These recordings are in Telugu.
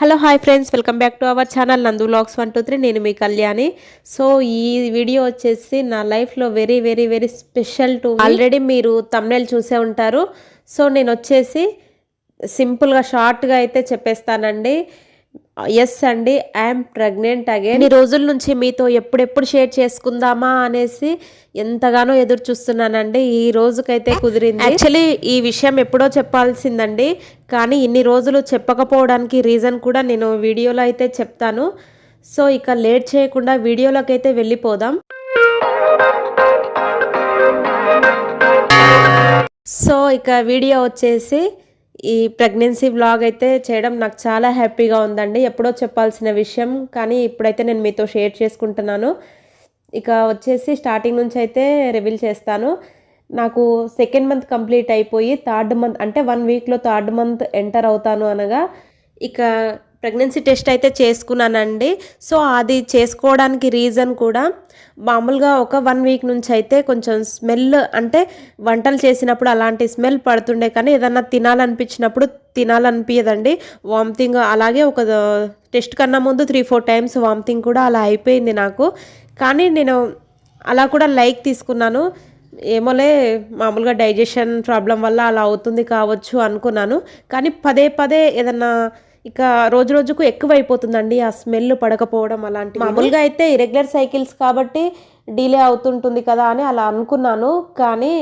Hello hi friends. Welcome back to our channel Nandu vlogs one two three. నేను మీ కళ్యాణి. సో ఈ వీడియో వచ్చేసి నా లైఫ్లో very very very special to already మీరు తమ్నెల్ చూసే ఉంటారు. సో నేను వచ్చేసి సింపుల్గా షార్ట్గా అయితే చెప్పేస్తానండి. ఎస్ అండి ఐఎమ్ ప్రెగ్నెంట్ అగైన్ ఈ రోజుల నుంచి మీతో ఎప్పుడెప్పుడు షేర్ చేసుకుందామా అనేసి ఎంతగానో ఎదురు చూస్తున్నానండి. ఈ రోజుకైతే కుదిరింది. యాక్చువల్లీ ఈ విషయం ఎప్పుడో చెప్పాల్సిందండి. కానీ ఇన్ని రోజులు చెప్పకపోవడానికి రీజన్ కూడా నేను వీడియోలో అయితే చెప్తాను. సో ఇక లేట్ చేయకుండా వీడియోలోకి అయితే వెళ్ళిపోదాం. సో ఇక వీడియో వచ్చేసి ఈ ప్రెగ్నెన్సీ వ్లాగ్ అయితే చేయడం నాకు చాలా హ్యాపీగా ఉందండి. ఎప్పుడో చెప్పాల్సిన విషయం కానీ ఇప్పుడైతే నేను మీతో షేర్ చేసుకుంటున్నాను. ఇక వచ్చేసి స్టార్టింగ్ నుంచి అయితే రివీల్ చేస్తాను. నాకు సెకండ్ మంత్ కంప్లీట్ అయిపోయి థర్డ్ మంత్ అంటే వన్ వీక్లో థర్డ్ మంత్ ఎంటర్ అవుతాను అనగా ఇక ప్రెగ్నెన్సీ టెస్ట్ అయితే చేసుకున్నానండి. సో అది చేసుకోవడానికి రీజన్ కూడా మామూలుగా ఒక వన్ వీక్ నుంచి అయితే కొంచెం స్మెల్ అంటే వంటలు చేసినప్పుడు అలాంటి స్మెల్ పడుతుండే కానీ ఏదన్నా తినాలనిపించినప్పుడు తినాలనిపించదండి వామిటింగ్ అలాగే ఒక టెస్ట్ కన్నా ముందు త్రీ ఫోర్ టైమ్స్ వామిటింగ్ కూడా అలా అయిపోయింది నాకు. కానీ నేను అలా కూడా లైక్ తీసుకున్నాను. ఏమోలే మామూలుగా డైజెషన్ ప్రాబ్లం వల్ల అలా అవుతుంది కావచ్చు అనుకున్నాను. కానీ పదే పదే ఏదన్నా ఇక రోజు రోజుకు ఎక్కువ అయిపోతుందండి ఆ స్మెల్ పడకపోవడం అలాంటి మామూలుగా అయితే ఇరెగ్యులర్ సైకిల్స్ కాబట్టి డిలే అవుతుంటుంది కదా అని అలా అనుకున్నాను. కానీ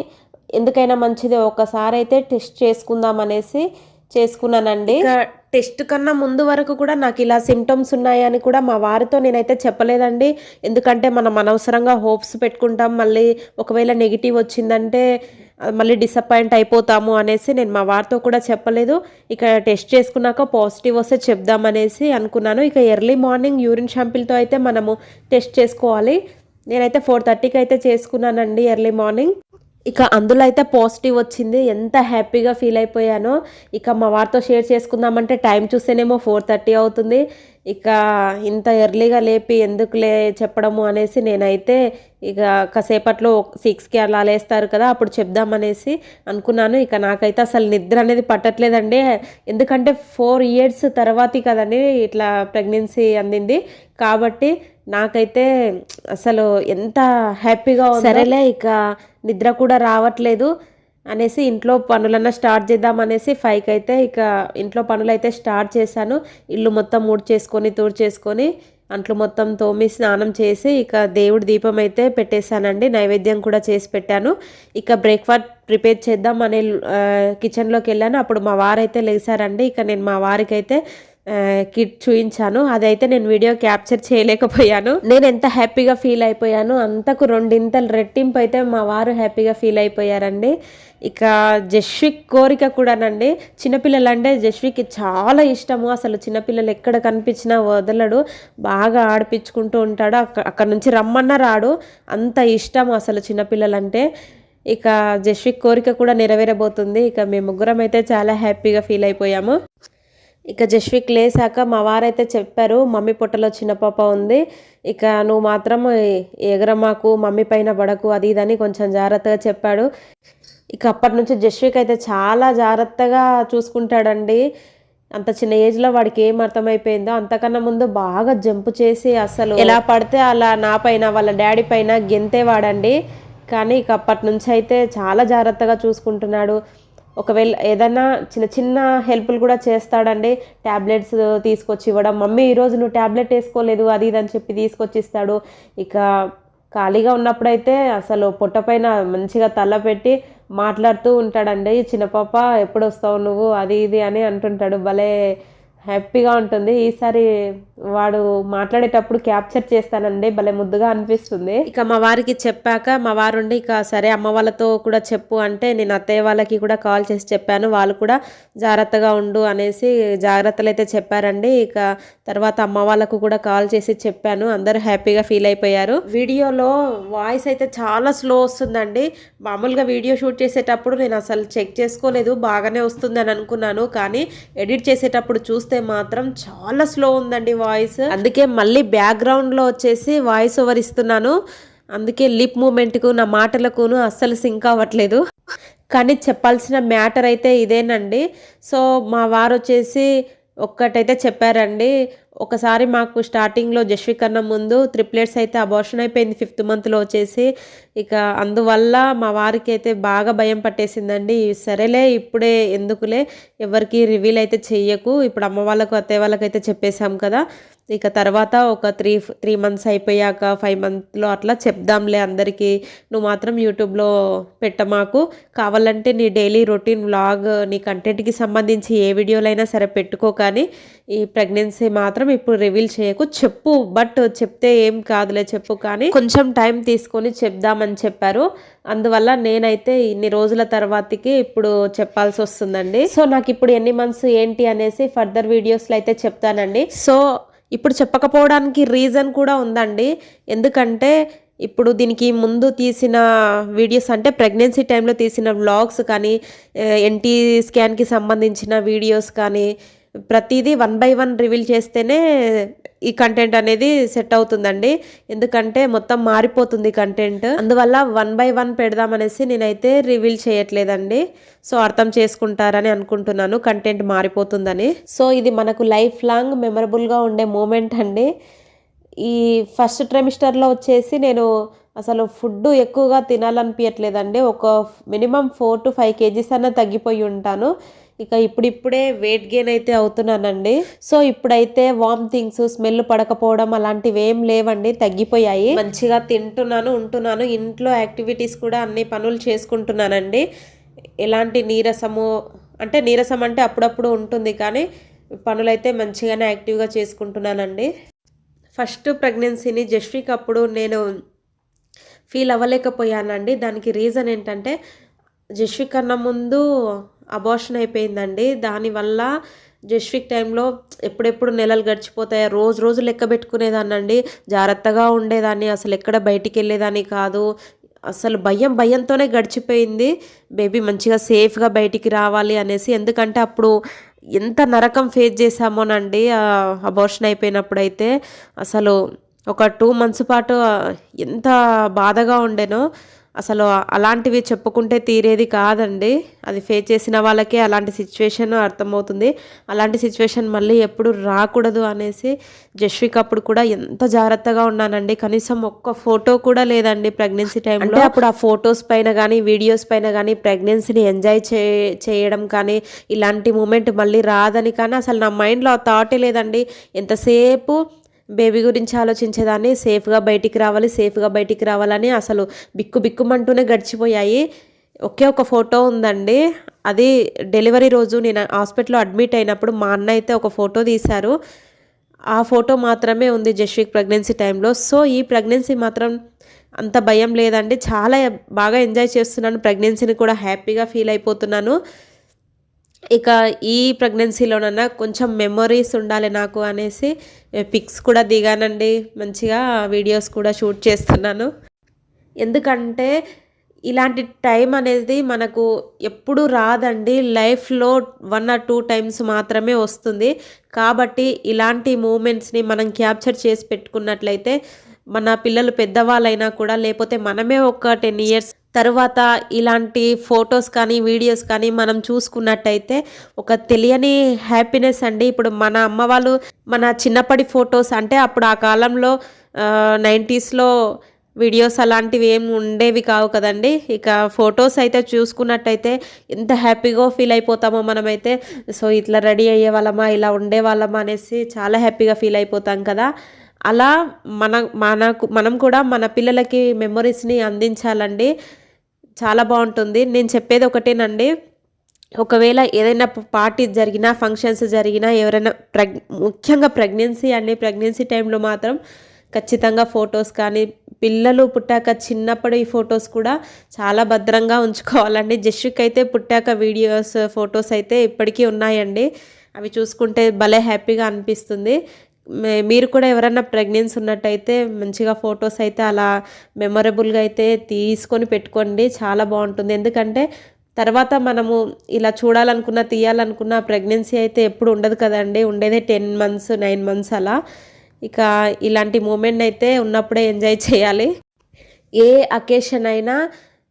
ఎందుకైనా మంచిది ఒకసారి అయితే టెస్ట్ చేసుకుందాం అనేసి చేసుకున్నానండి. టెస్ట్ కన్నా ముందు వరకు కూడా నాకు ఇలా సిమ్టమ్స్ ఉన్నాయని కూడా మా వారితో నేనైతే చెప్పలేదండి. ఎందుకంటే మనం అనవసరంగా హోప్స్ పెట్టుకుంటాం మళ్ళీ ఒకవేళ నెగిటివ్ వచ్చిందంటే మళ్ళీ డిసప్పాయింట్ అయిపోతాము అనేసి నేను మా వారితో కూడా చెప్పలేదు. ఇక టెస్ట్ చేసుకున్నాక పాజిటివ్ వస్తే చెప్దామనేసి అనుకున్నాను. ఇక ఎర్లీ మార్నింగ్ యూరిన్ షాంపిల్తో అయితే మనము టెస్ట్ చేసుకోవాలి. నేనైతే ఫోర్ థర్టీకి అయితే చేసుకున్నానండి ఎర్లీ మార్నింగ్ ఇక అందులో అయితే పాజిటివ్ వచ్చింది. ఎంత హ్యాపీగా ఫీల్ అయిపోయానో. ఇక మా వారితో షేర్ చేసుకుందామంటే టైం చూస్తేనేమో ఫోర్ థర్టీ అవుతుంది. ఇక ఇంత ఎర్లీగా లేపి ఎందుకులే చెప్పడము అనేసి నేనైతే ఇక కాసేపట్లో సిక్స్కి అలా లేస్తారు కదా అప్పుడు చెప్దామనేసి అనుకున్నాను. ఇక నాకైతే అసలు నిద్ర అనేది పట్టట్లేదండి. ఎందుకంటే ఫోర్ ఇయర్స్ తర్వాతి కదండి ఇట్లా ప్రెగ్నెన్సీ అందింది. కాబట్టి నాకైతే అసలు ఎంత హ్యాపీగా సరేలే ఇక నిద్ర కూడా రావట్లేదు. అనేసి ఇంట్లో పనులన్నా స్టార్ట్ చేద్దాం అనేసి ఫైవ్కి అయితే ఇక ఇంట్లో పనులు అయితే స్టార్ట్ చేశాను. ఇల్లు మొత్తం చేసుకొని తూడు చేసుకొని అంట్లు మొత్తం తోమి స్నానం చేసి ఇక దేవుడి దీపం అయితే పెట్టేశానండి. నైవేద్యం కూడా చేసి పెట్టాను. ఇక బ్రేక్ఫాస్ట్ ప్రిపేర్ చేద్దాం అనే కిచెన్లోకి వెళ్ళాను. అప్పుడు మా వారైతే లేచారండి. ఇక నేను మా వారికి అయితే కిట్ చూయించాను. అదైతే నేను వీడియో క్యాప్చర్ చేయలేకపోయాను. నేను ఎంత హ్యాపీగా ఫీల్ అయిపోయాను అంతకు రెండింతలు రెట్టింపు అయితే మా వారు హ్యాపీగా ఫీల్ అయిపోయారండి. ఇక జస్విక్ కోరిక కూడానండి చిన్నపిల్లలు అంటే జస్విక్కి చాలా ఇష్టము. అసలు చిన్నపిల్లలు ఎక్కడ కనిపించినా వదలడు బాగా ఆడిపించుకుంటూ ఉంటాడు. అక్కడ నుంచి రమ్మన్నా రాడు. అంత ఇష్టం అసలు చిన్నపిల్లలంటే. ఇక జస్విక్ కోరిక కూడా నెరవేరబోతుంది. ఇక మేము ముగ్గురం అయితే చాలా హ్యాపీగా ఫీల్ అయిపోయాము. ఇక జస్విక్ లేసాక మా వారైతే చెప్పారు మమ్మీ పొట్టలో చిన్న పాప ఉంది ఇక నువ్వు మాత్రం ఎగరమాకు మమ్మీ పైన పడకు అది ఇదని కొంచెం జాగ్రత్తగా చెప్పాడు. ఇక అప్పటి నుంచి జస్విక్ అయితే చాలా జాగ్రత్తగా చూసుకుంటాడండి. అంత చిన్న ఏజ్లో వాడికి ఏం అర్థమైపోయిందో అంతకన్నా ముందు బాగా జంపు చేసి అసలు ఎలా పడితే అలా నా పైన వాళ్ళ డాడీ పైన గెంతేవాడండి. కానీ ఇక అప్పటి నుంచి అయితే చాలా జాగ్రత్తగా చూసుకుంటున్నాడు. ఒకవేళ ఏదైనా చిన్న చిన్న హెల్ప్లు కూడా చేస్తాడండి. ట్యాబ్లెట్స్ తీసుకొచ్చి ఇవ్వడం. మమ్మీ ఈరోజు నువ్వు ట్యాబ్లెట్ వేసుకోలేదు అది ఇది అని చెప్పి తీసుకొచ్చి ఇస్తాడు ఇక ఖాళీగా ఉన్నప్పుడైతే అసలు పొట్టపైన మంచిగా తల పెట్టి మాట్లాడుతూ ఉంటాడండి. చిన్న పాప ఎప్పుడు వస్తావు నువ్వు? అది ఇది అని అంటుంటాడు. భలే హ్యాపీగా ఉంటుంది. ఈసారి వాడు మాట్లాడేటప్పుడు క్యాప్చర్ చేస్తానండి భలే ముద్దుగా అనిపిస్తుంది. ఇక మా వారికి చెప్పాక మా వారు ఉండి ఇక సరే అమ్మ వాళ్ళతో కూడా చెప్పు అంటే నేను అత్తయ్య వాళ్ళకి కూడా కాల్ చేసి చెప్పాను. వాళ్ళు కూడా జాగ్రత్తగా ఉండు అనేసి జాగ్రత్తలు అయితే చెప్పారండి. ఇక తర్వాత అమ్మ వాళ్ళకు కూడా కాల్ చేసి చెప్పాను. అందరూ హ్యాపీగా ఫీల్ అయిపోయారు. వీడియోలో వాయిస్ అయితే చాలా స్లో వస్తుందండి. మామూలుగా వీడియో షూట్ చేసేటప్పుడు నేను అసలు చెక్ చేసుకోలేదు బాగానే వస్తుందని అనుకున్నాను. కానీ ఎడిట్ చేసేటప్పుడు చూస్తే చూస్తే మాత్రం చాలా స్లో ఉందండి వాయిస్ అందుకే మళ్ళీ బ్యాక్గ్రౌండ్లో వచ్చేసి వాయిస్ ఓవర్ ఇస్తున్నాను. అందుకే లిప్ మూమెంట్కు నా మాటలకును అస్సలు సింక్ అవ్వట్లేదు. కానీ చెప్పాల్సిన మ్యాటర్ అయితే ఇదేనండి. సో మా వారు వచ్చేసి ఒక్కటైతే చెప్పారండి. ఒకసారి మాకు స్టార్టింగ్లో జస్వి ముందు త్రిప్లెట్స్ అయితే అబార్షన్ అయిపోయింది ఫిఫ్త్ మంత్లో వచ్చేసి. ఇక అందువల్ల మా వారికి అయితే బాగా భయం పట్టేసిందండి. సరేలే ఇప్పుడే ఎందుకులే ఎవరికి రివీల్ అయితే చెయ్యకు. ఇప్పుడు అమ్మ వాళ్ళకు అత్తయ్య వాళ్ళకైతే చెప్పేశాం కదా. ఇక తర్వాత ఒక త్రీ త్రీ మంత్స్ అయిపోయాక ఫైవ్ మంత్లో అట్లా చెప్దాంలే అందరికీ. నువ్వు మాత్రం యూట్యూబ్లో పెట్టమాకు. కావాలంటే నీ డైలీ రొటీన్ వ్లాగ్ నీ కంటెంట్కి సంబంధించి ఏ వీడియోలైనా సరే పెట్టుకో కానీ ఈ ప్రెగ్నెన్సీ మాత్రం ఇప్పుడు రివీల్ చేయకు. చెప్పు బట్ చెప్తే ఏం కాదులే చెప్పు కానీ కొంచెం టైం తీసుకొని చెప్దామని చెప్పారు. అందువల్ల నేనైతే ఇన్ని రోజుల తర్వాతకి ఇప్పుడు చెప్పాల్సి వస్తుందండి. సో నాకు ఇప్పుడు ఎన్ని మంత్స్ ఏంటి అనేసి ఫర్దర్ వీడియోస్లో అయితే చెప్తానండి. సో ఇప్పుడు చెప్పకపోవడానికి రీజన్ కూడా ఉందండి. ఎందుకంటే ఇప్పుడు దీనికి ముందు తీసిన వీడియోస్ అంటే ప్రెగ్నెన్సీ టైంలో తీసిన వ్లాగ్స్ కానీ ఎన్టీ స్కాన్కి సంబంధించిన వీడియోస్ కానీ ప్రతిదీ వన్ బై వన్ రివీల్ చేస్తేనే ఈ కంటెంట్ అనేది సెట్ అవుతుందండి. ఎందుకంటే మొత్తం మారిపోతుంది కంటెంట్. అందువల్ల వన్ బై వన్ పెడదామనేసి నేనైతే రివీల్ చేయట్లేదండి. సో అర్థం చేసుకుంటారని అనుకుంటున్నాను కంటెంట్ మారిపోతుందని. సో ఇది మనకు లైఫ్ లాంగ్ మెమరబుల్గా ఉండే మూమెంట్ అండి. ఈ ఫస్ట్ ట్రెమిస్టర్లో వచ్చేసి నేను అసలు ఫుడ్ ఎక్కువగా తినాలనిపించట్లేదండి ఒక minimum four to five KGs అన్న తగ్గిపోయి ఉంటాను. ఇక ఇప్పుడిప్పుడే వెయిట్ గెయిన్ అయితే అవుతున్నానండి. సో ఇప్పుడైతే వామ్ థింగ్స్ స్మెల్ పడకపోవడం అలాంటివి ఏం లేవండి తగ్గిపోయాయి. మంచిగా తింటున్నాను ఉంటున్నాను. ఇంట్లో యాక్టివిటీస్ కూడా అన్ని పనులు చేసుకుంటున్నానండి. ఎలాంటి నీరసము అంటే నీరసం అంటే అప్పుడప్పుడు ఉంటుంది కానీ పనులైతే మంచిగానే యాక్టివ్గా చేసుకుంటున్నానండి. ఫస్ట్ ప్రెగ్నెన్సీని జస్విక్ అప్పుడు నేను ఫీల్ అవ్వలేకపోయానండి. దానికి రీజన్ ఏంటంటే జస్విక్ కన్నా ముందు అబార్షన్ అయిపోయిందండి. దానివల్ల జెస్విక్ టైంలో ఎప్పుడెప్పుడు నెలలు గడిచిపోతాయో రోజు రోజు లెక్క పెట్టుకునేదాన్నండి. జాగ్రత్తగా ఉండేదాన్ని. అసలు ఎక్కడ బయటికి వెళ్ళేదాన్ని కాదు. అసలు భయం భయంతోనే గడిచిపోయింది. బేబీ మంచిగా సేఫ్గా బయటికి రావాలి అనేసి. ఎందుకంటే అప్పుడు ఎంత నరకం ఫేస్ చేసామోనండి అబార్షన్ అయిపోయినప్పుడు అయితే అసలు ఒక టూ మంత్స్ పాటు ఎంత బాధగా ఉండేనో. అసలు అలాంటివి చెప్పుకుంటే తీరేది కాదండి. అది ఫేస్ చేసిన వాళ్ళకే అలాంటి సిచ్యువేషన్ అర్థమవుతుంది. అలాంటి సిచ్యువేషన్ మళ్ళీ ఎప్పుడు రాకూడదు అనేసి జస్విక్ అప్పుడు కూడా ఎంత జాగ్రత్తగా ఉన్నానండి. కనీసం ఒక్క ఫోటో కూడా లేదండి ప్రెగ్నెన్సీ టైంలో అప్పుడు ఆ ఫొటోస్ పైన కానీ వీడియోస్ పైన కానీ ప్రెగ్నెన్సీని ఎంజాయ్ చే చేయడం కానీ ఇలాంటి మూమెంట్ మళ్ళీ రాదని కానీ అసలు నా మైండ్లో ఆ థాటే లేదండి. ఎంతసేపు బేబీ గురించి ఆలోచించేదాన్ని సేఫ్గా బయటికి రావాలి సేఫ్గా బయటికి రావాలని అసలు బిక్కు బిక్కుమంటూనే గడిచిపోయాయి. ఒకే ఒక ఫోటో ఉందండి. అది డెలివరీ రోజు నేను హాస్పిటల్లో అడ్మిట్ అయినప్పుడు మా అన్న అయితే ఒక ఫోటో తీశారు. ఆ ఫోటో మాత్రమే ఉంది జస్విక్ ప్రెగ్నెన్సీ టైంలో. సో ఈ ప్రెగ్నెన్సీ మాత్రం అంత భయం లేదండి. చాలా బాగా ఎంజాయ్ చేస్తున్నాను. ప్రెగ్నెన్సీని కూడా హ్యాపీగా ఫీల్ అయిపోతున్నాను. ఇక ఈ ప్రెగ్నెన్సీలోనన్నా కొంచెం మెమొరీస్ ఉండాలి నాకు అనేసి పిక్స్ కూడా దిగానండి. మంచిగా వీడియోస్ కూడా షూట్ చేస్తున్నాను. ఎందుకంటే ఇలాంటి టైం అనేది మనకు ఎప్పుడు రాదండి. లైఫ్లో వన్ ఆర్ టూ టైమ్స్ మాత్రమే వస్తుంది. కాబట్టి ఇలాంటి మూమెంట్స్ని మనం క్యాప్చర్ చేసి పెట్టుకున్నట్లయితే మన పిల్లలు పెద్దవాళ్ళైనా కూడా లేకపోతే మనమే ఒక టెన్ ఇయర్స్ తరువాత ఇలాంటి ఫొటోస్ కానీ వీడియోస్ కానీ మనం చూసుకున్నట్టయితే ఒక తెలియని హ్యాపీనెస్ అండి. ఇప్పుడు మన అమ్మ వాళ్ళు మన చిన్నప్పటి ఫొటోస్ అంటే అప్పుడు ఆ కాలంలో నైంటీస్లో వీడియోస్ అలాంటివి ఏమి ఉండేవి కావు కదండి. ఇక ఫొటోస్ అయితే చూసుకున్నట్టయితే ఎంత హ్యాపీగా ఫీల్ అయిపోతామో మనమైతే. సో ఇట్లా రెడీ అయ్యే వాళ్ళమా ఇలా ఉండే వాళ్ళమా అనేసి చాలా హ్యాపీగా ఫీల్ అయిపోతాం కదా. అలా మన మనకు మనం కూడా మన పిల్లలకి మెమొరీస్ని అందించాలండి. చాలా బాగుంటుంది. నేను చెప్పేది ఒకటేనండి. ఒకవేళ ఏదైనా పార్టీ జరిగినా ఫంక్షన్స్ జరిగినా ఎవరైనా ప్రెగ్ ముఖ్యంగా ప్రెగ్నెన్సీ అండి. ప్రెగ్నెన్సీ టైంలో మాత్రం ఖచ్చితంగా ఫొటోస్ కానీ పిల్లలు పుట్టాక చిన్నప్పుడు ఈ ఫొటోస్ కూడా చాలా భద్రంగా ఉంచుకోవాలండి. జస్విక్ అయితే పుట్టాక వీడియోస్ ఫొటోస్ అయితే ఇప్పటికీ ఉన్నాయండి. అవి చూసుకుంటే భలే హ్యాపీగా అనిపిస్తుంది. మీరు కూడా ఎవరన్నా ప్రెగ్నెన్సీ ఉన్నట్టయితే మంచిగా ఫొటోస్ అయితే అలా మెమొరబుల్గా అయితే తీసుకొని పెట్టుకోండి. చాలా బాగుంటుంది. ఎందుకంటే తర్వాత మనము ఇలా చూడాలనుకున్న తీయాలనుకున్న ప్రెగ్నెన్సీ అయితే ఎప్పుడు ఉండదు కదండి. ఉండేదే టెన్ మంత్స్ నైన్ మంత్స్ అలా. ఇక ఇలాంటి మూమెంట్ అయితే ఉన్నప్పుడే ఎంజాయ్ చేయాలి. ఏ అకేషన్ అయినా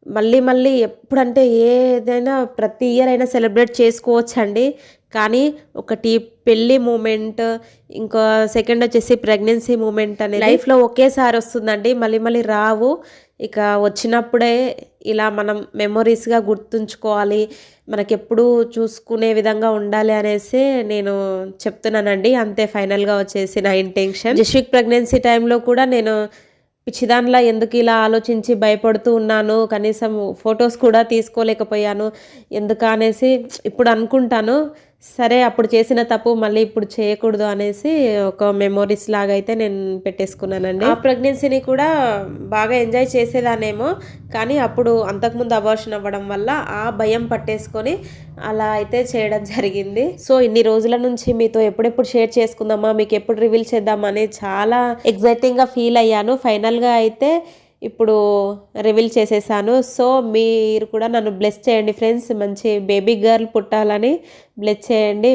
మళ్ళీ మళ్ళీ ఎప్పుడంటే ఏదైనా ప్రతి ఇయర్ అయినా సెలబ్రేట్ చేసుకోవచ్చండి. కానీ ఒకటి పెళ్ళి మూమెంట్ ఇంకా సెకండ్ వచ్చేసి ప్రెగ్నెన్సీ మూమెంట్ అనేది లైఫ్లో ఒకేసారి వస్తుందండి. మళ్ళీ మళ్ళీ రావు. ఇక వచ్చినప్పుడే ఇలా మనం మెమొరీస్గా గుర్తుంచుకోవాలి. మనకెప్పుడు చూసుకునే విధంగా ఉండాలి అనేసి నేను చెప్తున్నానండి. అంతే ఫైనల్గా వచ్చేసి నా ఇంటెన్షన్. జస్విక్ ప్రెగ్నెన్సీ టైంలో కూడా నేను పిచ్చిదానిలా ఎందుకు ఇలా ఆలోచించి భయపడుతూ ఉన్నాను? కనీసం ఫొటోస్ కూడా తీసుకోలేకపోయాను. ఎందుకు అనేసి ఇప్పుడు అనుకుంటాను. సరే అప్పుడు చేసిన తప్పు మళ్ళీ ఇప్పుడు చేయకూడదు అనేసి ఒక మెమోరీస్ లాగా అయితే నేను పెట్టేసుకున్నానండి. ఆ ప్రెగ్నెన్సీని కూడా బాగా ఎంజాయ్ చేసేదానేమో కానీ అప్పుడు అంతకుముందు అబార్షన్ అవ్వడం వల్ల ఆ భయం పట్టేసుకొని అలా అయితే చేయడం జరిగింది. సో ఇన్ని రోజుల నుంచి మీతో ఎప్పుడెప్పుడు షేర్ చేసుకుందామా మీకు ఎప్పుడు రివీల్ చేద్దామా అని చాలా ఎగ్జైటింగ్గా ఫీల్ అయ్యాను. ఫైనల్గా అయితే ఇప్పుడు రివీల్ చేసేసాను. సో మీరు కూడా నన్ను బ్లెస్ చేయండి ఫ్రెండ్స్ మంచి బేబీ గర్ల్ పుట్టాలని బ్లెస్ చేయండి.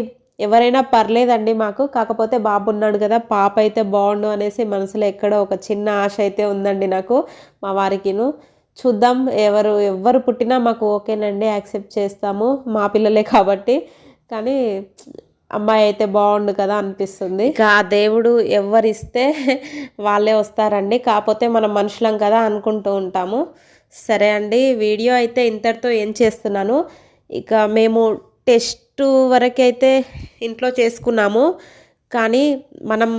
ఎవరైనా పర్లేదండి మాకు. కాకపోతే బాబు ఉన్నాడు కదా పాప అయితే బాగుండు అనేసి మనసులో ఎక్కడో ఒక చిన్న ఆశ అయితే ఉందండి నాకు మా వారికిను. చూద్దాం ఎవరు ఎవరు పుట్టినా మాకు ఓకేనండి యాక్సెప్ట్ చేస్తాము. మా పిల్లలే కాబట్టి. కానీ అమ్మాయి అయితే బాగుండు కదా అనిపిస్తుంది. ఇక ఆ దేవుడు ఎవరిస్తే వాళ్ళే వస్తారండి. కాకపోతే మనం మనుషులం కదా అనుకుంటూ ఉంటాము. సరే అండి వీడియో అయితే ఇంతటితో ఏం చేస్తున్నాను. ఇక మేము టెస్ట్ వరకైతే ఇంట్లో చేసుకున్నాము. కానీ మనం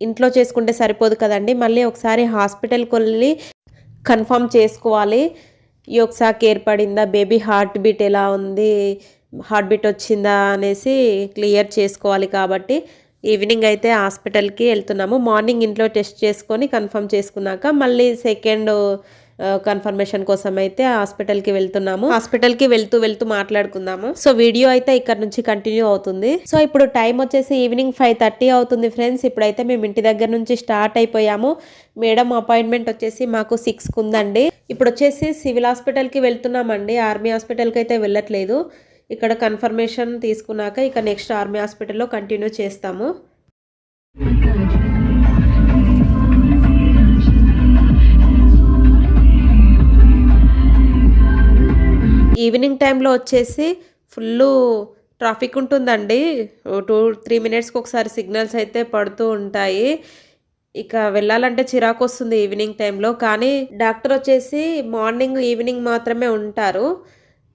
ఇంట్లో చేసుకుంటే సరిపోదు కదండి. మళ్ళీ ఒకసారి హాస్పిటల్కి వెళ్ళి కన్ఫర్మ్ చేసుకోవాలి. యోక్సాక్ ఏర్పడిందా బేబీ హార్ట్ బీట్ ఎలా ఉంది? హార్ట్ బీట్ వచ్చిందా అనేసి క్లియర్ చేసుకోవాలి కాబట్టి ఈవినింగ్ అయితే హాస్పిటల్కి వెళ్తున్నాము. మార్నింగ్ ఇంట్లో టెస్ట్ చేసుకొని కన్ఫర్మ్ చేసుకున్నాక మళ్ళీ సెకండ్ కన్ఫర్మేషన్ కోసం అయితే హాస్పిటల్కి వెళ్తున్నాము. హాస్పిటల్కి వెళ్తూ వెళ్తూ మాట్లాడుకుందాము. సో వీడియో అయితే ఇక్కడ నుంచి కంటిన్యూ అవుతుంది. సో ఇప్పుడు టైం వచ్చేసి ఈవినింగ్ ఫైవ్ థర్టీ అవుతుంది ఫ్రెండ్స్. ఇప్పుడైతే మేము ఇంటి దగ్గర నుంచి స్టార్ట్ అయిపోయాము. మేడం అపాయింట్మెంట్ వచ్చేసి మాకు సిక్స్కి ఉందండి. ఇప్పుడు వచ్చేసి సివిల్ హాస్పిటల్కి వెళ్తున్నామండి. ఆర్మీ హాస్పిటల్కి అయితే వెళ్ళట్లేదు. ఇక్కడ కన్ఫర్మేషన్ తీసుకున్నాక ఇక నెక్స్ట్ ఆర్మీ హాస్పిటల్లో కంటిన్యూ చేస్తాము. ఈవినింగ్ టైంలో వచ్చేసి ఫుల్ ట్రాఫిక్ ఉంటుందండి. టూ త్రీ మినిట్స్కి ఒకసారి సిగ్నల్స్ అయితే పడుతూ ఉంటాయి. ఇక వెళ్ళాలంటే చిరాకు వస్తుంది ఈవినింగ్ టైంలో కానీ డాక్టర్ వచ్చేసి మార్నింగ్ ఈవినింగ్ మాత్రమే ఉంటారు.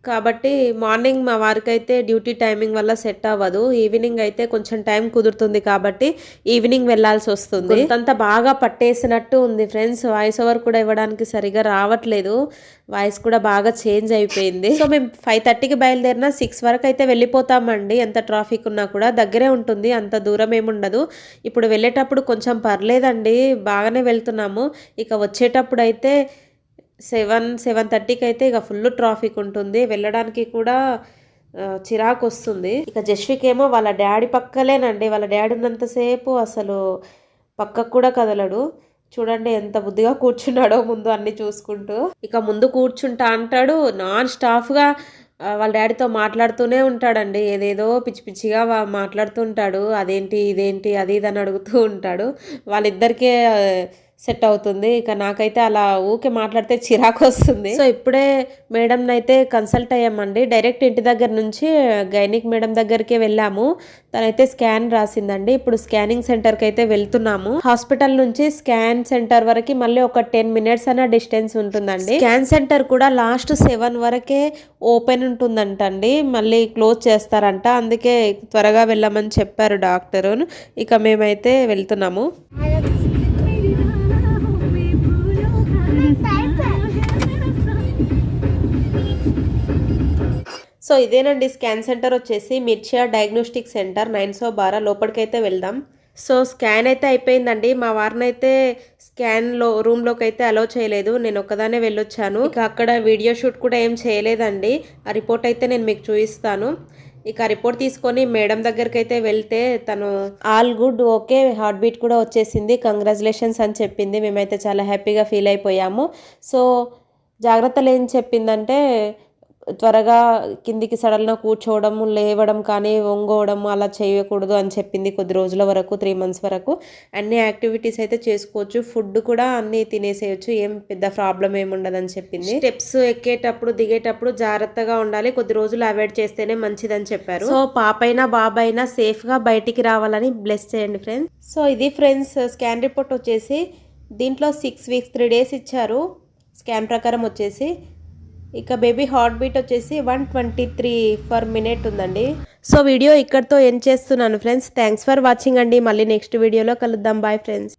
కాబట్టి మార్నింగ్ మా వారికి అయితే డ్యూటీ టైమింగ్ వల్ల సెట్ అవ్వదు. ఈవినింగ్ అయితే కొంచెం టైం కుదురుతుంది కాబట్టి ఈవినింగ్ వెళ్ళాల్సి వస్తుంది. అంతా బాగా పట్టేసినట్టు ఉంది ఫ్రెండ్స్. వాయిస్ ఓవర్ కూడా ఇవ్వడానికి సరిగా రావట్లేదు. వాయిస్ కూడా బాగా చేంజ్ అయిపోయింది. సో మేము ఫైవ్ థర్టీకి బయలుదేరిన సిక్స్ వరకు అయితే వెళ్ళిపోతామండి. ఎంత ట్రాఫిక్ ఉన్నా కూడా దగ్గరే ఉంటుంది. అంత దూరం ఏముండదు ఇప్పుడు వెళ్ళేటప్పుడు కొంచెం పర్లేదండి. బాగానే వెళ్తున్నాము. ఇక వచ్చేటప్పుడు అయితే సెవెన్ సెవెన్ థర్టీకి అయితే ఇక ఫుల్ ట్రాఫిక్ ఉంటుంది. వెళ్ళడానికి కూడా చిరాకు వస్తుంది ఇక జస్విక్ ఏమో వాళ్ళ డాడీ పక్కలేనండి. వాళ్ళ డాడీ ఉన్నంతసేపు అసలు పక్కకు కూడా కదలడు. చూడండి ఎంత బుద్ధిగా కూర్చున్నాడో ముందు అన్ని చూసుకుంటూ. ఇక ముందు కూర్చుంటా అంటాడు. నాన్ స్టాఫ్గా వాళ్ళ డాడీతో మాట్లాడుతూనే ఉంటాడండి. ఏదేదో పిచ్చి పిచ్చిగా మాట్లాడుతూ ఉంటాడు. అదేంటి ఇదేంటి అది ఇది అని అడుగుతూ ఉంటాడు. వాళ్ళిద్దరికే సెట్ అవుతుంది. ఇక నాకైతే అలా ఊకే మాట్లాడితే చిరాకు వస్తుంది. సో ఇప్పుడే మేడం అయితే కన్సల్ట్ అయ్యామండి. డైరెక్ట్ ఇంటి దగ్గర నుంచి గైనిక్ మేడం దగ్గరికి వెళ్ళాము. తనైతే స్కాన్ రాసిందండి. ఇప్పుడు స్కానింగ్ సెంటర్కి అయితే వెళ్తున్నాము. హాస్పిటల్ నుంచి స్కాన్ సెంటర్ వరకు మళ్ళీ ఒక టెన్ మినిట్స్ అన్న డిస్టెన్స్ ఉంటుందండి. స్కాన్ సెంటర్ కూడా లాస్ట్ సెవెన్ వరకే ఓపెన్ ఉంటుందంటండి. మళ్ళీ క్లోజ్ చేస్తారంట. అందుకే త్వరగా వెళ్ళమని చెప్పారు డాక్టర్. ఇక మేమైతే వెళ్తున్నాము. సో ఇదేనండి స్కాన్ సెంటర్ వచ్చేసి మిర్చియా డయాగ్నోస్టిక్ సెంటర్ నైన్ సో బారా లోపలికైతే వెళ్దాం. సో స్కాన్ అయితే అయిపోయిందండి. మా వారిని అయితే స్కాన్లో రూమ్లోకి అయితే అలో చేయలేదు. నేను ఒక్కదానే వెళ్ళొచ్చాను. ఇక అక్కడ వీడియో షూట్ కూడా ఏం చేయలేదండి. ఆ రిపోర్ట్ అయితే నేను మీకు చూపిస్తాను. ఇక రిపోర్ట్ తీసుకొని మేడం దగ్గరికి అయితే వెళ్తే తను all good okay heart beat కూడా వచ్చేసింది. కంగ్రాచులేషన్స్ అని చెప్పింది. మేమైతే చాలా హ్యాపీగా ఫీల్ అయిపోయాము. సో జాగ్రత్తలు ఏం చెప్పిందంటే త్వరగా కిందికి సడల్న కూర్చోవడం లేవడం కానీ ఒంగోవడం అలా చేయకూడదు అని చెప్పింది కొద్ది రోజుల వరకు త్రీ మంత్స్ వరకు. అన్ని యాక్టివిటీస్ అయితే చేసుకోవచ్చు. ఫుడ్ కూడా అన్నీ తినేసేయచ్చు. ఏం పెద్ద ప్రాబ్లం ఏమి ఉండదని చెప్పింది. స్టెప్స్ ఎక్కేటప్పుడు దిగేటప్పుడు జాగ్రత్తగా ఉండాలి. కొద్ది రోజులు అవాయిడ్ చేస్తేనే మంచిదని చెప్పారు. సో పాపైనా బాబైనా సేఫ్గా బయటికి రావాలని బ్లెస్ చేయండి ఫ్రెండ్స్. సో ఇది ఫ్రెండ్స్ స్కాన్ రిపోర్ట్ వచ్చేసి దీంట్లో సిక్స్ వీక్స్ త్రీ డేస్ ఇచ్చారు. స్కాన్ ప్రకారం వచ్చేసి ఇక బేబీ హార్ట్ బీట్ వచ్చేసి one twenty three for minute ఉందండి. సో వీడియో ఇక్కడితో ఎండ్ చేస్తున్నాను ఫ్రెండ్స్ థ్యాంక్స్ ఫర్ వాచింగ్ అండి. మళ్ళీ నెక్స్ట్ వీడియోలో కలుద్దాం. Bye friends